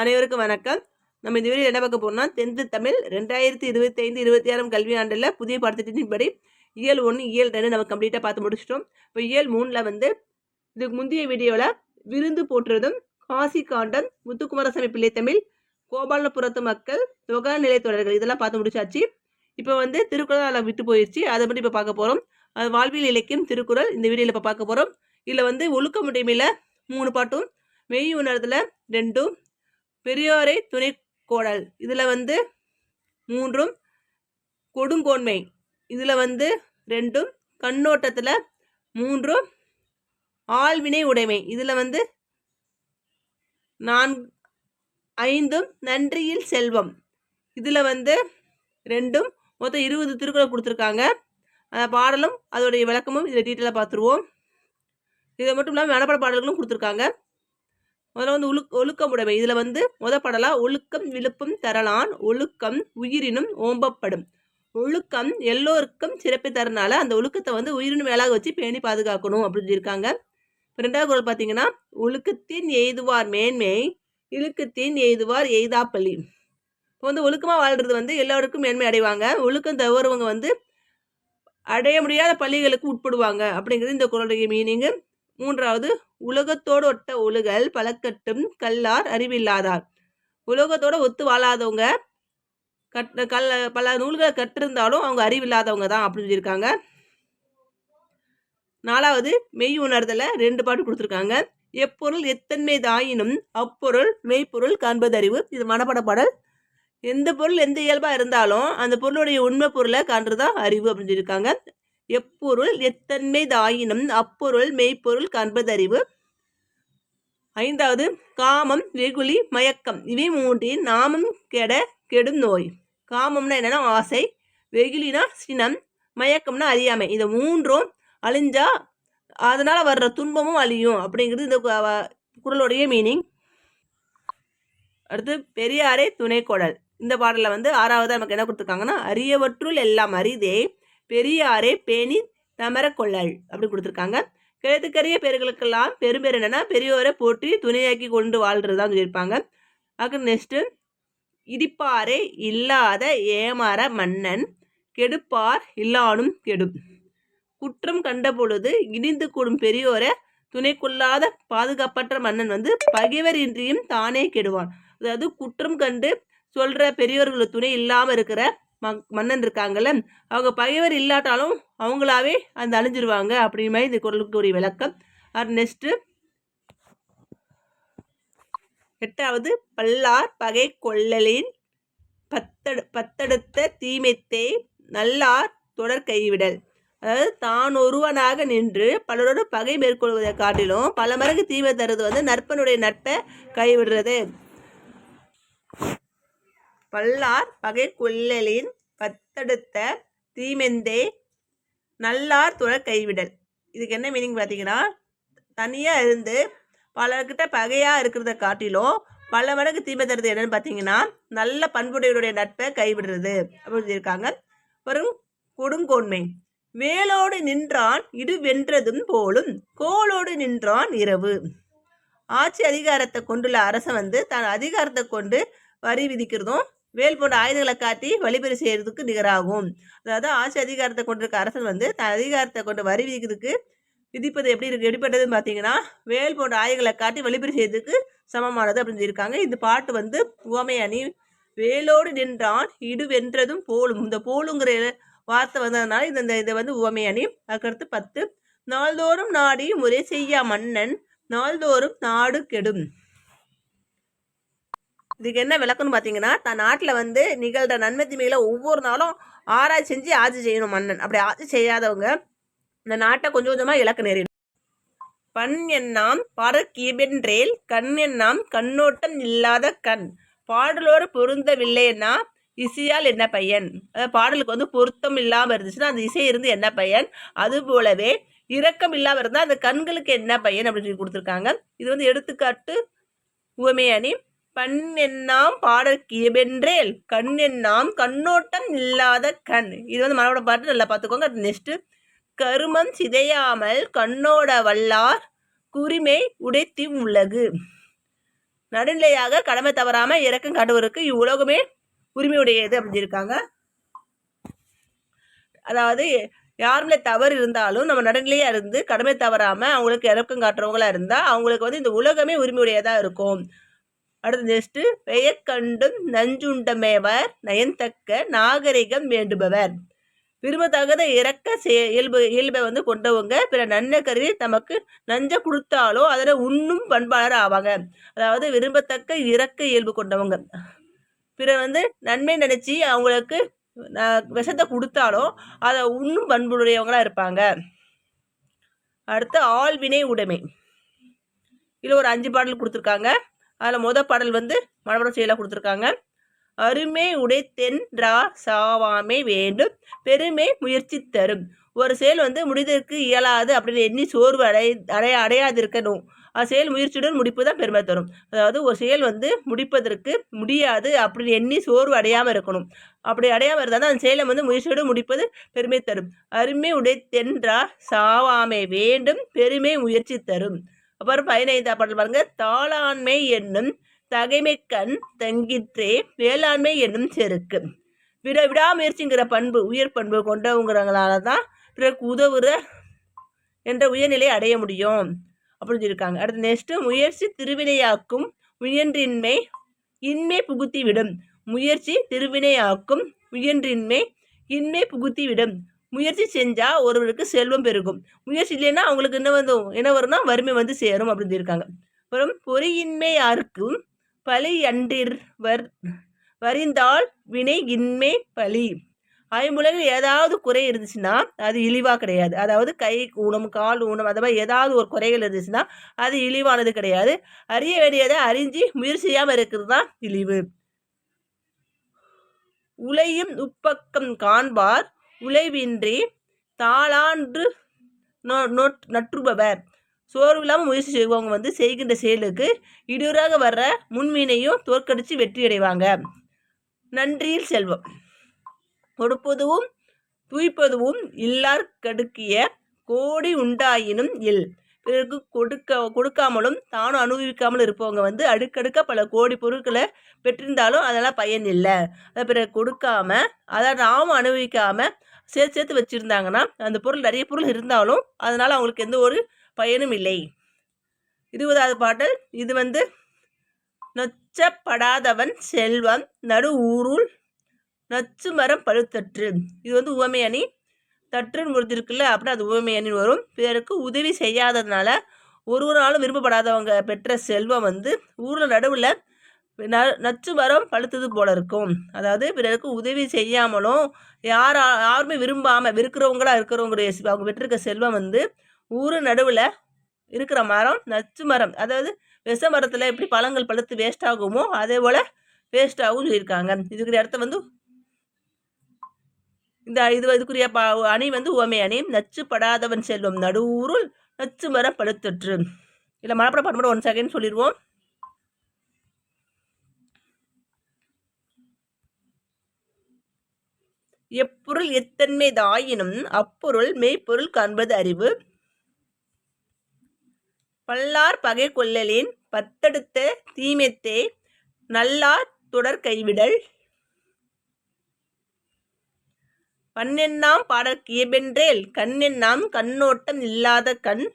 அனைவருக்கும் வணக்கம். நம்ம இந்த வீடியோ என்ன பார்க்க போறோம்னா டென்த்து தமிழ் ரெண்டாயிரத்தி இருபத்தி ஐந்து இருபத்தி ஆறாம் கல்வி ஆண்டில் புதிய பாடத்திட்டத்தின்படி இயல் ஒன்று இயல் ரெண்டு நம்ம கம்ப்ளீட்டாக பார்த்து முடிச்சிட்டோம். இப்போ இயல் மூணில் வந்து இதுக்கு முந்தைய வீடியோவில் விருந்து போற்றுறதும் காசி காண்டம் முத்துக்குமாரசாமி பிள்ளை தமிழ் கோபாலபுரத்து மக்கள் தொகாநிலை தொடர்கள் இதெல்லாம் பார்த்து முடிச்சாச்சு. இப்போ வந்து திருக்குறள் விட்டு போயிடுச்சு அதை மட்டும் இப்போ பார்க்க போகிறோம் அது வாழ்வியல் இலக்கியம் திருக்குறள் இந்த வீடியோவில் இப்போ பார்க்க போகிறோம் இதில் வந்து ஒழுக்க முடிமையில் மூணு பாட்டும் மெய் உணர்தல ரெண்டும் பெரியோரை துணை கோடல். இதில் வந்து மூன்றும் கொடுங்கோன்மை. இதில் வந்து ரெண்டும் கண்ணோட்டத்தில் மூன்றும் ஆழ்வினை உடைமை. இதில் வந்து நான் ஐந்தும் நன்றியில் செல்வம். இதில் வந்து ரெண்டும் மொத்தம் இருபது திருக்குறள் கொடுத்துருக்காங்க. அந்த பாடலும் அதோடைய விளக்கமும் இதில் டீட்டெயிலாக பார்த்துருவோம் இதை மட்டும் இல்லாமல் மனப்பட பாடல்களும் கொடுத்துருக்காங்க. முதல்ல வந்து ஒழுக் ஒழுக்கமுடைமை இதில் வந்து முதப்படலாம் ஒழுக்கம் விழுப்பம் தரலான் ஒழுக்கம் உயிரினும் ஓம்பப்படும். ஒழுக்கம் எல்லோருக்கும் சிறப்பை தரனால அந்த ஒழுக்கத்தை வந்து உயிரினும் மேலாக வச்சு பேணி பாதுகாக்கணும் அப்படின்னு சொல்லியிருக்காங்க. இப்போ ரெண்டாவது குரல் பார்த்தீங்கன்னா ஒழுக்கத்தின் எய்துவார் மேன்மை இழுக்கத்தின் எய்துவார் எய்தாப்பள்ளி. இப்போ வந்து ஒழுக்கமாக வாழ்கிறது வந்து எல்லோருக்கும் மேன்மை அடைவாங்க. ஒழுக்கம் தவறுவங்க வந்து அடைய முடியாத பள்ளிகளுக்கு உட்படுவாங்க அப்படிங்கிறது இந்த குரலுடைய மீனிங்கு மூன்றாவது உலகத்தோடு ஒட்ட ஒழுகல் பழக்கட்டும் கல்லார் அறிவில்லாதார். உலகத்தோட ஒத்து வாழாதவங்க கட் கல் பல நூல்களை கற்றிருந்தாலும் அவங்க அறிவில்லாதவங்க தான் அப்படின்னு சொல்லியிருக்காங்க. நாலாவது மெய் உணர்தலை ரெண்டு பாட்டு கொடுத்துருக்காங்க. எப்பொருள் எத்தன்மை தாயினும் அப்பொருள் மெய்ப்பொருள் காண்பதறிவு. இது மனப்பட பாடல். எந்த பொருள் எந்த இயல்பாக இருந்தாலும் அந்த பொருளுடைய உண்மை பொருளை காண்றதா அறிவு அப்படின்னு சொல்லியிருக்காங்க. எப்பொருள் எத்தன்மை தாயினும் அப்பொருள் மெய்ப்பொருள் காண்பதறிவு ஐந்தாவது காமம் வெகுளி மயக்கம். இவை மூன்றின் நாமம் கெட கெடும் நோய். காமம்னா என்னன்னா ஆசை வெகுளினா சினம் மயக்கம்னா அறியாமை. இந்த மூன்றும் அழிஞ்சா அதனால் வர்ற துன்பமும் அழியும் அப்படிங்கிறது இந்த குரலுடைய மீனிங் அடுத்து பெரியாரே துணை குடல் இந்த பாடலில் வந்து ஆறாவது நமக்கு என்ன கொடுத்துருக்காங்கன்னா அரியவற்றுள் எல்லாம் அரிதே பெரியாரே பேணி தமர கொள்ளல் அப்படி கொடுத்துருக்காங்க. கிழத்துக்கரிய பேர்களுக்கெல்லாம் பெரும்பேர் என்னென்னா பெரியோரை போற்றி துணையாக்கி கொண்டு வாழ்றது தான் சொல்லியிருப்பாங்க. அதுக்கு நெக்ஸ்ட்டு இடிப்பாரே இல்லாத ஏமாற மன்னன் கெடுப்பார் இல்லானும் கெடும். குற்றம் கண்ட பொழுது இடிந்து கூடும் பெரியோரை துணை கொள்ளாத பாதுகாப்பற்ற மன்னன் வந்து பகைவர் இன்றியும் தானே கெடுவான். அதாவது குற்றம் கண்டு சொல்கிற பெரியவர்களுக்கு துணை இல்லாமல் இருக்கிற மன்னன் இருக்காங்கல்ல அவங்க பகைவர் இல்லாட்டாலும் அவங்களாவே அந்த அழிஞ்சிருவாங்க அப்படிங்கிற மாதிரி இந்த குரலுக்கு ஒரு விளக்கம். அது நெக்ஸ்ட்டு எட்டாவது பல்லார் பகை கொள்ளலின் பத்தடு பத்தடுத்த தீமைத்தே நல்லார் தொடர் கைவிடல். அதாவது தான் ஒருவனாக நின்று பலரோடு பகை மேற்கொள்வதை காட்டிலும் பல மடங்கு தீமை தருவது வந்து நற்பனுடைய நட்பை கைவிடுறது. வல்லார் பகை கொள்ளலின் பத்தெடுத்த தீமெந்தே நல்லார் துற கைவிடல். இதுக்கு என்ன மீனிங் பார்த்தீங்கன்னா தனியாக இருந்து பலர்கிட்ட பகையாக இருக்கிறத காட்டிலும் பல மடங்கு தீமை தருது என்னன்னு பார்த்தீங்கன்னா நல்ல பண்புடையவருடைய நட்பை கைவிடுறது அப்படின்னு சொல்லியிருக்காங்க. வரும் கொடுங்கோன்மை. வேலோடு நின்றான் இடு வென்றதும் போலும் கோலோடு நின்றான் இரவு. ஆட்சி அதிகாரத்தை கொண்டுள்ள அரசன் வந்து தன் அதிகாரத்தை கொண்டு வரி விதிக்கிறதும் வேல் போன்ற ஆயுதங்களை காட்டி வழிபறி செய்கிறதுக்கு நிகராகும். அதாவது ஆட்சி அதிகாரத்தை கொண்டிருக்க அரசன் வந்து தன் அதிகாரத்தை கொண்டு வரி விதிக்கிறதுக்கு விதிப்பது எப்படி இருக்கு? எப்படிப்பட்டதுன்னு பார்த்தீங்கன்னா வேல் போன்ற ஆயுதங்களை காட்டி வழிபறி செய்யறதுக்கு சமமானது அப்படின்னு சொல்லியிருக்காங்க. இந்த பாட்டு வந்து உவமை அணி வேலோடு நின்றான் இடு வென்றதும் போலும். இந்த போலுங்கிற வார்த்தை வந்ததுனால இந்த இதை வந்து உவமை அணி அதுக்கடுத்து பத்து. நாள்தோறும் நாடி முறை செய்யா மன்னன் நாள்தோறும் நாடு கெடும். இதுக்கு என்ன விளக்கம்னு பார்த்தீங்கன்னா தன் நாட்டில் வந்து நிகழ்கிற நன்மை தீமைகளை ஒவ்வொரு நாளும் ஆராய்ச்சி செஞ்சு ஆட்சி செய்யணும் மன்னன். அப்படி ஆட்சி செய்யாதவங்க இந்த நாட்டை கொஞ்சம் கொஞ்சமாக இலக்கு நேரிடும். பண் எண்ணாம் பறக்கியபென்றேல் கண் எண்ணாம் கண்ணோட்டம் இல்லாத கண். பாடலோடு பொருந்தவில்லைன்னா இசையால் என்ன பையன்? அதாவது பாடலுக்கு வந்து பொருத்தம் இல்லாமல் இருந்துச்சுன்னா அந்த இசை இருந்து என்ன பையன்? அது போலவே இரக்கம் இல்லாமல் இருந்தால் அந்த கண்களுக்கு என்ன பையன்? அப்படின்னு சொல்லி கொடுத்துருக்காங்க. இது வந்து எடுத்துக்காட்டு உவமையணி. பண் எண்ணாம் பாடற்கியபென்றேல் கண் எண்ணாம் கண்ணோட்டம் இல்லாத கண். இது வந்து மனோட பாட்டு நல்லா பார்த்துக்கோங்க நெக்ஸ்ட்டு கருமம் சிதையாமல் கண்ணோட வல்லார் குரிமை உடைத்தி உலகு நடுநிலையாக கடமை தவறாமல் இறக்கம் காட்டுவருக்கு இவ்வுலகமே உரிமையுடையது அப்படின்னு இருக்காங்க. அதாவது யாருமே தவறு இருந்தாலும் நம்ம நடுநிலையாக இருந்து கடமை தவறாமல் அவங்களுக்கு இறக்கம் காட்டுறவங்களா இருந்தால் அவங்களுக்கு வந்து இந்த உலகமே உரிமையுடையதாக இருக்கும். அடுத்து நெக்ஸ்ட்டு பெயர் கண்டும் நஞ்சுண்டமேவர் நயன்தக்க நாகரிகம் வேண்டுபவர். விரும்பத்தகுத இறக்க இயல்பு இயல்பை வந்து கொண்டவங்க பிற நன்மை கருதி தமக்கு நஞ்ச கொடுத்தாலோ அதில் உண்ணும் பண்பாளர் ஆவாங்க. அதாவது விரும்பத்தக்க இறக்க இயல்பு கொண்டவங்க. பிற வந்து நன்மை நினச்சி அவங்களுக்கு விஷத்தை கொடுத்தாலோ அதை உண்ணும் பண்புடையவங்களாக இருப்பாங்க. அடுத்து ஆள்வினை உடைமை. இதில் ஒரு அஞ்சு பாடல் கொடுத்துருக்காங்க. அதில் மொதல் பாடல் வந்து மனப்படம் செயலாக கொடுத்துருக்காங்க. அருமை உடை தென்றா சாவாமை வேண்டும். பெருமை முயற்சி தரும். ஒரு செயல் வந்து முடிதற்கு இயலாது அப்படின்னு எண்ணி சோர்வு அடை அடைய அடையாது இருக்கணும் அது செயல் முயற்சியுடன் முடிப்பு தான் பெருமை தரும். அதாவது ஒரு செயல் வந்து முடிப்பதற்கு முடியாது அப்படின்னு எண்ணி சோர்வு அடையாமல் இருக்கணும். அப்படி அடையாமல் இருந்தால் தான் அந்த செயலை வந்து முயற்சியுடன் முடிப்பது பெருமை தரும். அருமை உடை தென்றா சாவாமை வேண்டும். பெருமை முயற்சி தரும். அப்புறம் பதினைந்தாம் பாடல் பாருங்க. தாளாண்மை என்னும் தகைமை கண் தங்கிற்றே வேளாண்மை என்னும் செருக்கு. விட விடாமுயற்சிங்கிற பண்பு உயர் பண்பு கொண்டவங்கிறவங்களால தான் பிறகு உதவுற என்ற உயர்நிலை அடைய முடியும். அப்படின்னு சொல்லியிருக்காங்க. அடுத்து நெக்ஸ்ட்டு முயற்சி திருவினையாக்கும் முயன்றின்மை இன்மை புகுத்தி விடும் முயற்சி திருவினையாக்கும் முயன்றின்மை இன்மை புகுத்தி விடும் முயற்சி செஞ்சால் ஒருவருக்கு செல்வம் பெருகும். முயற்சி இல்லைன்னா அவங்களுக்கு என்ன வந்து என்ன வரும்னா வறுமை வந்து சேரும் அப்படின்னு இருக்காங்க அப்புறம் பொறியின்மை யாருக்கும் பழி அன்றிர்வர் வரிந்தால் வினை இன்மை பழி. ஐம்புலகில் ஏதாவது குறை இருந்துச்சுன்னா அது இழிவாக கிடையாது. அதாவது கை ஊனம் கால் ஊனம் அந்த மாதிரி ஏதாவது ஒரு குறைகள் இருந்துச்சுன்னா அது இழிவானது கிடையாது. அறிய வேண்டியதை அறிஞ்சு முயற்சியாமல் இருக்கிறது தான் இழிவு. உலையும் உப்பக்கம் காண்பார் உழைவின்றி தாளான்று நற்றுபவர். சோர்வு இல்லாமல் முயற்சி செய்வவங்க வந்து செய்கின்ற செயலுக்கு இடையூறாக வர்ற முன்மீனையும் தோற்கடித்து வெற்றியடைவாங்க. நன்றியில் செல்வம். கொடுப்பதுவும் தூய்ப்பதுவும் இல்லார் கடுக்கிய கோடி உண்டாயினும் இல். பிறருக்கு கொடுக்க கொடுக்காமலும் தானும் அனுபவிக்காமல் இருப்பவங்க வந்து அடுக்கடுக்க பல கோடி பொருட்களை பெற்றிருந்தாலும் அதெல்லாம் பயன் இல்லை. அதை பிறகு கொடுக்காம அதை நாமும் அனுபவிக்காமல் சேர்த்து சேர்த்து வச்சுருந்தாங்கன்னா அந்த பொருள் நிறைய பொருள் இருந்தாலும் அதனால் அவங்களுக்கு எந்த ஒரு பயனும் இல்லை. இருபதாவது பாடல். இது வந்து நொச்சப்படாதவன் செல்வம் நடு ஊருள் நச்சு மரம் பழுத்தற்று. இது வந்து உவமை அணி. தற்றுன்னு முடிஞ்சிருக்குல்ல அப்படின்னா அது உவமை அணி வரும். பிறருக்கு உதவி செய்யாததுனால ஒரு ஒரு நாளும் விரும்பப்படாதவங்க பெற்ற செல்வம் வந்து ஊரில் நடுவில் ந நச்சு மரம் பழுத்தது போல இருக்கும். அதாவது பிறருக்கு உதவி செய்யாமலும் யார் யாருமே விரும்பாமல் விற்கிறவங்களா இருக்கிறவங்களுடைய அவங்க பெற்றிருக்க செல்வம் வந்து ஊர் நடுவில் இருக்கிற மரம் நச்சு மரம். அதாவது விஷ மரத்தில் எப்படி பழங்கள் பழுத்து வேஸ்ட் ஆகுமோ அதே போல் வேஸ்ட் ஆகும் சொல்லியிருக்காங்க. இதுக்குரிய இடத்த வந்து இந்த இது இதுக்குரிய ப அணி வந்து உவமை அணி. நச்சு படாதவன் செல்வம் நடுவூருள் நச்சு மரம் பழுத்தற்று. இல்லை மனப்படம் பண்ண ஒன் செகண்ட் சொல்லிடுவோம் எப்பொருள் எத்தன்மைதாயினும் அப்பொருள் மெய்ப்பொருள் காண்பது அறிவு. பல்லார் பகை கொள்ளலின் பத்தெடுத்த தீமெத்தே நல்லார் தொடர் கைவிடல். பண்ணெண்ணாம் பாடற்கு கியபென்றேல் கண்ணெண்ணாம் கண்ணோட்டம் இல்லாத கண்.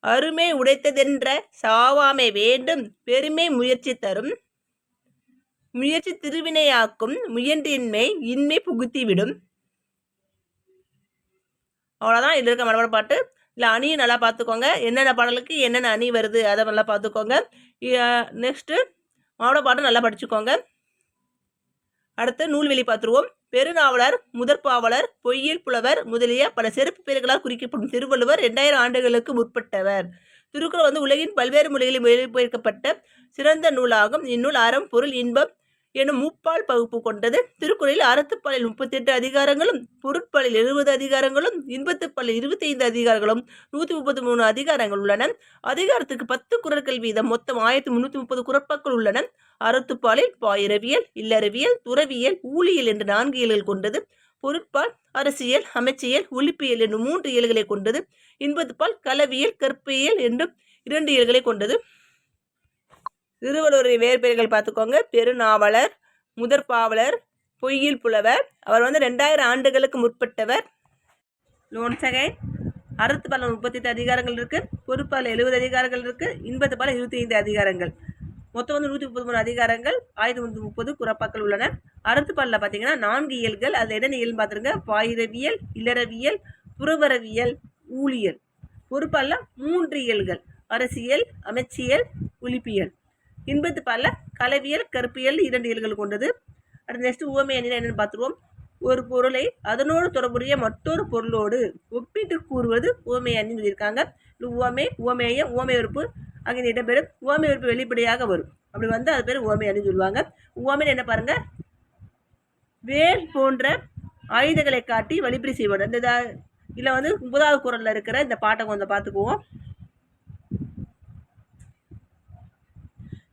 அருமை உடைத்ததென்ற சாவாமை வேண்டும் பெருமை முயற்சி தரும். முயற்சி திருவினையாக்கும் முயன்றின்மை இன்மை புகுத்திவிடும். அவ்வளோதான் இதில் இருக்க மனப்பாட பாட்டு. இல்லை அணியும் நல்லா பார்த்துக்கோங்க என்னென்ன பாடலுக்கு என்னென்ன அணி வருது அதை நல்லா பார்த்துக்கோங்க நெக்ஸ்ட்டு மாவட்ட பாட்டு நல்லா படிச்சுக்கோங்க. அடுத்து நூல்வெளி பார்த்துருவோம் பெருநாவலர் முதற்பாவலர் பொய்யில் புலவர் முதலிய பல சிறப்பு பெயர்களால் குறிக்கப்படும் திருவள்ளுவர் ரெண்டாயிரம் ஆண்டுகளுக்கு முற்பட்டவர். திருக்குறள் வந்து உலகின் பல்வேறு மொழிகளில் மொழிபெயர்க்கப்பட்ட சிறந்த நூலாகும். இந்நூல் அறம் பொருள் இன்பம் எனும் முப்பால் பகுப்பு கொண்டது. திருக்குறளில் அறத்துப்பாலில் முப்பத்தி எட்டு அதிகாரங்களும் பொருட்பாலில் எழுபது அதிகாரங்களும் இன்பத்துப்பாலில் இருபத்தி ஐந்து அதிகாரங்களும் நூற்றி முப்பத்தி மூணு அதிகாரங்கள் உள்ளன. அதிகாரத்துக்கு பத்து குரற்கள் வீதம் மொத்தம் ஆயிரத்தி முன்னூற்றி முப்பது குரப்பாக்கள் உள்ளன. அறத்துப்பாலில் பாயிரவியல் இல்லறவியல் துறவியல் ஊழியல் என்று நான்கு இயல்கள் கொண்டது. பொருட்பால் அரசியல் அமைச்சியல் ஒழிப்பியல் என்னும் மூன்று இயல்களை கொண்டது. இன்பத்துப்பால் கலவியல் கற்பியல் என்றும் இரண்டு இயல்களை கொண்டது. திருவள்ளுவரின் வேறுபெயர்கள் பார்த்துக்கோங்க. பெருநாவலர் முதற்பாவலர் பொய்யில் புலவர். அவர் வந்து ரெண்டாயிரம் ஆண்டுகளுக்கு முற்பட்டவர். லோன்சகை அறுத்து பல முப்பத்தி எட்டு அதிகாரங்கள் இருக்குது பொறுப்பால் எழுபது அதிகாரங்கள் இருக்குது இன்பத்து பல இருபத்தி ஐந்து அதிகாரங்கள். மொத்தம் வந்து நூற்றி முப்பத்தி மூணு அதிகாரங்கள். ஆயிரத்தி முந்நூற்றி முப்பது குறப்பாக்கள் உள்ளன. அறுத்து பாலில் பார்த்தீங்கன்னா நான்கு இயல்கள். அதில் என்னென்ன இயல் பார்த்துருங்க பாயிரவியல் இல்லறவியல் புறவரவியல் ஊழியல். பொறுப்பால மூன்று இயல்கள். அரசியல் அமைச்சியல் ஒலிப்பியல். இன்பத்து பால்ல கலவியல் கற்பியல் இரண்டு இயல்கள் கொண்டது. அடுத்து நெக்ஸ்ட் உவமை அணினா என்னென்னு பார்த்துருவோம். ஒரு பொருளை அதனோடு தொடர்புடைய மற்றொரு பொருளோடு ஒப்பிட்டு கூறுவது உவமை அணின்னு சொல்லியிருக்காங்க. உவமை உவமேய உவமை உறுப்பு அங்கே இடம்பெறும். உவமை உறுப்பு வெளிப்படையாக வரும். அப்படி வந்து அது பேர் உவமை அணின்னு சொல்லுவாங்க. உவமைன்னு என்ன பாருங்க? வேல் போன்ற ஆயுதங்களை காட்டி வழிபறி செய்வார் இந்த இதில் வந்து ஒன்பதாவது குரலில் இருக்கிற இந்த பாட்டை கொஞ்சம் பார்த்துக்குவோம்.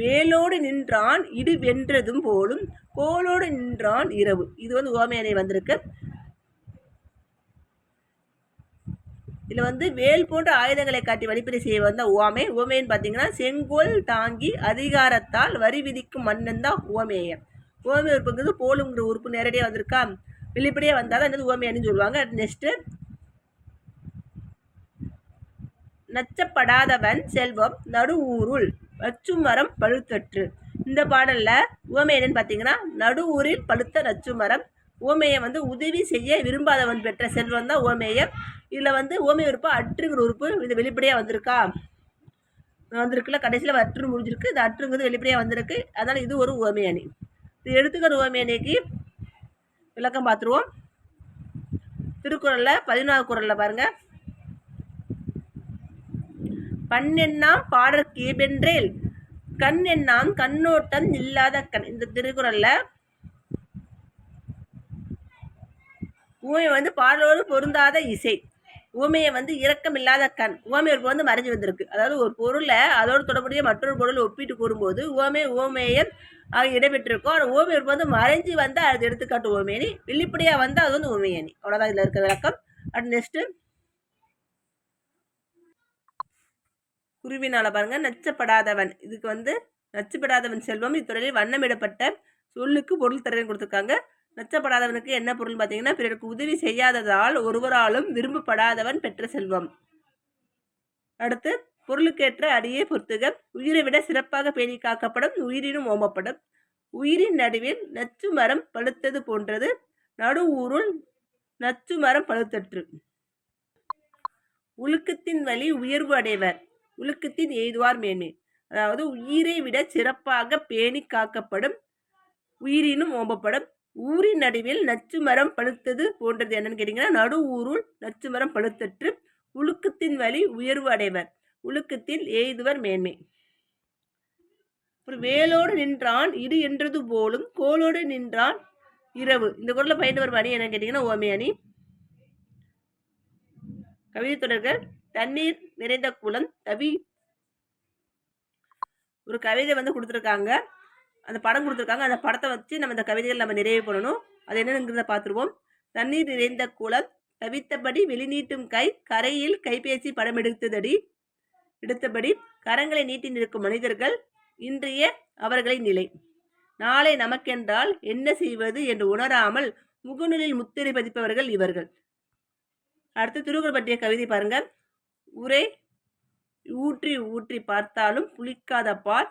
வேலோடு நின்றான் இடு வென்றதும் போலும் கோலோடு நின்றான் இரவு. இது வந்து ஓமையனை வந்திருக்கு. இதில் வந்து வேல் போன்ற ஆயுதங்களை காட்டி வழிபறி செய்ய வந்த ஓமை ஓமைன்னு பார்த்தீங்கன்னா செங்கோல் தாங்கி அதிகாரத்தால் வரி விதிக்கும் மன்னன் தான் ஓமேயம் ஓமை உறுப்புங்கிறது போலுங்கிற உறுப்பு நேரடியாக வந்திருக்கா? வெளிப்படையாக வந்தால் தான் என்னது ஓமையன்னு சொல்லுவாங்க. நெக்ஸ்ட்டு நச்சப்படாதவன் செல்வம் நடு ஊருள் நச்சுமரம் பழுத்தற்று. இந்த பாடலில் உவமை என்னன்னு பார்த்தீங்கன்னா நடு ஊரில் பழுத்த நச்சுமரம் ஓமையை வந்து உதவி செய்ய விரும்பாதவன் பெற்ற செல்வம் தான் ஓமேயம் இதில் வந்து ஓமை உறுப்பு அற்றுங்கிற உறுப்பு இது வெளிப்படையாக வந்திருக்கா? வந்திருக்குல்ல கடைசியில் அற்று முடிஞ்சிருக்கு. இது அற்றுங்கிறது வெளிப்படையாக வந்திருக்கு. அதனால் இது ஒரு உவமையணி இது எடுத்துக்கிற ஓமை விளக்கம் பார்த்துருவோம் திருக்குறளில் பதினாறு குரலில் பாருங்கள் பண்ணெண்ணாம் பாடற் கேபென்றேல். கண் எண்ணாம் கண்ணோட்டம் இல்லாத கண். இந்த திருக்குறள்ல ஊமை வந்து பாடலோடு பொருந்தாத இசை. ஊமையை வந்து இரக்கம் இல்லாத கண் ஊமையொரு வந்து மறைஞ்சு வந்திருக்கு. அதாவது ஒரு பொருளை அதோடு தொடர்புடைய மற்றொரு பொருளை ஒப்பிட்டு கூறும்போது ஓமை ஓமேயம் ஆக இடம்பெற்றிருக்கும். ஆனால் ஓமையருக்கு வந்து மறைஞ்சு வந்தால் அது எடுத்துக்காட்டு ஓமேனி வெளிப்படையாக வந்தால் அது வந்து ஓமையணி அவ்வளோதான் இதில் இருக்கிற விளக்கம். அட் நெக்ஸ்ட்டு குருவினால் பாருங்கள் நச்சப்படாதவன். இதுக்கு வந்து நச்சுப்படாதவன் செல்வம். இத்துறையில் வண்ணமிடப்பட்ட சொல்லுக்கு பொருள் தரேன்னு கொடுத்துருக்காங்க. நச்சப்படாதவனுக்கு என்ன பொருள் பார்த்தீங்கன்னா பிறருக்கு உதவி செய்யாததால் ஒருவராலும் விரும்பப்படாதவன் பெற்ற செல்வம். அடுத்து பொருளுக்கேற்ற அடியே பொறுத்துக உயிரை விட சிறப்பாக பேணி காக்கப்படும் உயிரினும் ஓமப்படும் உயிரின் நடுவில் நச்சு மரம் பழுத்தது போன்றது. நடு ஊருள் நச்சு மரம் பழுத்தற்று. உழுக்கத்தின் வழி உயர்வு அடைவர். உலுக்கத்தின் எய்துவார் மேன்மை. அதாவது உயிரை விட சிறப்பாக பேணி காக்கப்படும் உயிரினும் ஓம்பப்படும். ஊரின் நடுவில் நச்சு மரம் பழுத்தது போன்றது என்னன்னு கேட்டீங்கன்னா நடு ஊருள் நச்சு மரம் பழுத்தற்று உழுக்கத்தின் வழி உயர்வு அடைவர். உழுக்கத்தில் எய்துவர் மேன்மை. அப்புறம் வேலோடு நின்றான் இடு என்றது போலும் கோலோடு நின்றான் இரவு. இந்த குரலில் பயின்று வரும் அணி என்னன்னு கேட்டிங்கன்னா ஓமே அணி கவிதை தொடர்கள். தண்ணீர் நிறைந்த குளம் தவி ஒரு கவிதை வந்து கொடுத்துருக்காங்க. அந்த படம் கொடுத்துருக்காங்க. அந்த படத்தை வச்சு நம்ம இந்த கவிதைகள் நம்ம நிறைவு பண்ணணும். அது என்னங்கிறத பார்த்துருவோம். தண்ணீர் நிறைந்த குளம் தவித்தபடி வெளிநீட்டும் கை கரையில் கைபேசி படம் எடுத்ததடி எடுத்தபடி கரங்களை நீட்டி நிற்கும் மனிதர்கள் இன்றைய அவர்களின் நிலை. நாளை நமக்கென்றால் என்ன செய்வது என்று உணராமல் முகநூலில் முத்திரை பதிப்பவர்கள் இவர்கள். அடுத்து திருக்குறள் பற்றிய கவிதை பாருங்கள் உரை ஊற்றி ஊற்றி பார்த்தாலும் புளிக்காத பால்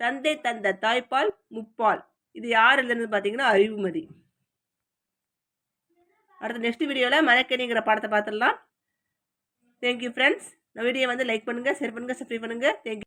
தந்தை தந்த தாய்ப்பால் முப்பால். இது யார் இல்லைன்னு பார்த்தீங்கன்னா அறிவுமதி அடுத்த நெக்ஸ்ட் வீடியோவில் மரக்கணிங்கிற படத்தை பார்த்துடலாம். தேங்க்யூ ஃப்ரெண்ட்ஸ் இந்த வீடியோ வந்து லைக் பண்ணுங்கள் ஷேர் பண்ணுங்கள் சப்ஸ்கிரைப் பண்ணுங்கள் தேங்க்யூ